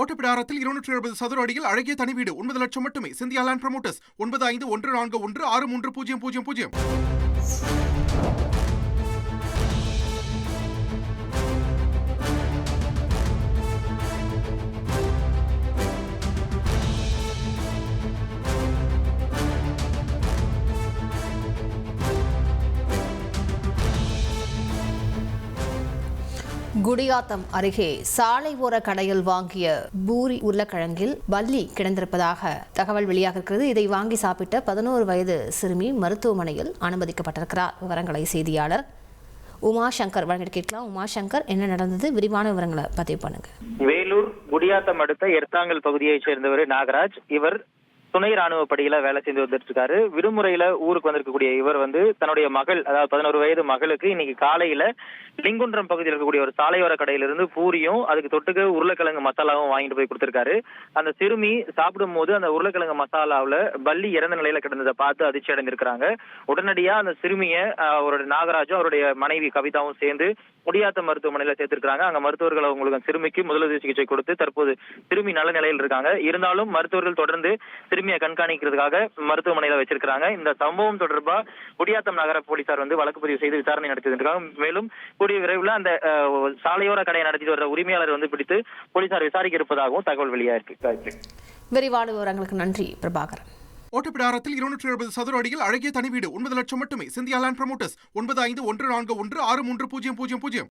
ஓட்டப்பிடாரத்தில் இருநூற்றி எழுபது சதுர அடியில் அழகிய தனி வீடு. ஒன்பது லட்சம் மட்டுமே. Cynthia land promoters. ஒன்பது ஐந்து ஒன்று நான்கு ஒன்று ஆறு மூன்று பூஜ்ஜியம் பூஜ்ஜியம் பூஜ்ஜியம். குடியாத்தம் அருகே சாலை ஓர கடையில் வாங்கிய பூரி உருளைக்கிழங்கில் பல்லி கிடந்திருப்பதாக தகவல் வெளியாக இருக்கிறது. இதை வாங்கி சாப்பிட்ட பதினோரு வயது சிறுமி மருத்துவமனையில் அனுமதிக்கப்பட்டிருக்கிறார். விவரங்களை செய்தியாளர் உமாசங்கர் வழங்கிட்டு கேட்கலாம். உமாசங்கர் என்ன நடந்தது? விரிவான விவரங்களை பதிவு பண்ணுங்க. வேலூர் குடியாத்தம் அடுத்த எர்த்தாங்கல் பகுதியைச் சேர்ந்தவர் நாகராஜ். இவர் துணை ராணுவ படையில வேலை செஞ்சு வந்துட்டு இருக்காரு விடுமுறையில ஊருக்கு வந்திருக்கக்கூடிய இவர் வந்து தன்னுடைய மகள் அதாவது பதினோரு வயது மகளுக்கு இன்னைக்கு காலையில லிங்குன்றம் பகுதியில் இருக்கக்கூடிய ஒரு சாலையோர கடையிலிருந்து பூரியும் அதுக்கு தொட்டுக்க உருளைக்கிழங்கு மசாலாவும் வாங்கிட்டு போய் கொடுத்திருக்காரு. அந்த சிறுமி சாப்பிடும் போது அந்த உருளைக்கிழங்கு மசாலாவில் பள்ளி இறந்த நிலையில கிடந்ததை பார்த்து அதிர்ச்சி அடைந்திருக்கிறாங்க. உடனடியா அந்த சிறுமிய அவருடைய நாகராஜும் அவருடைய மனைவி கவிதாவும் சேர்ந்து முடியாத்த மருத்துவமனையில சேர்த்திருக்கிறாங்க. அங்க மருத்துவர்கள் அவங்களுக்கு சிறுமிக்கு முதலுதவி சிகிச்சை கொடுத்து தற்போது சிறுமி நல்ல நிலையில் இருக்காங்க. இருந்தாலும் மருத்துவர்கள் தொடர்ந்து சிறுமியை கண்காணிக்கிறதுக்காக மருத்துவமனையில வச்சிருக்காங்க இந்த சம்பவம் தொடர்பா குடியாத்தம் நகர போலீசார் வந்து வழக்கு பதிவு செய்து விசாரணை நடத்திட்டு இருக்காங்க மேலும் கூடிய விரைவில் அந்த சாலையோர கடையை நடத்திட்டு வர்ற உரிமையாளர் வந்து பிடித்து போலீசார் விசாரிக்க இருப்பதாகவும் தகவல் வெளியாயிருக்கு காயத்ரி. விரிவான விவரங்களுக்கு நன்றி பிரபாகரன். ஓட்டப்பிடாரத்தில் இருநூற்றி எழுபது சதுர அடியில் அழகிய தனி வீடு ஒன்பது லட்சம் மட்டுமே. சிந்தியா லேண்ட் ப்ரமோட்டர்ஸ் ஒன்பது ஐந்து ஒன்று நான்கு ஒன்று ஆறு மூன்று பூஜ்ஜியம் பூஜ்ஜியம் பூஜ்ஜியம்.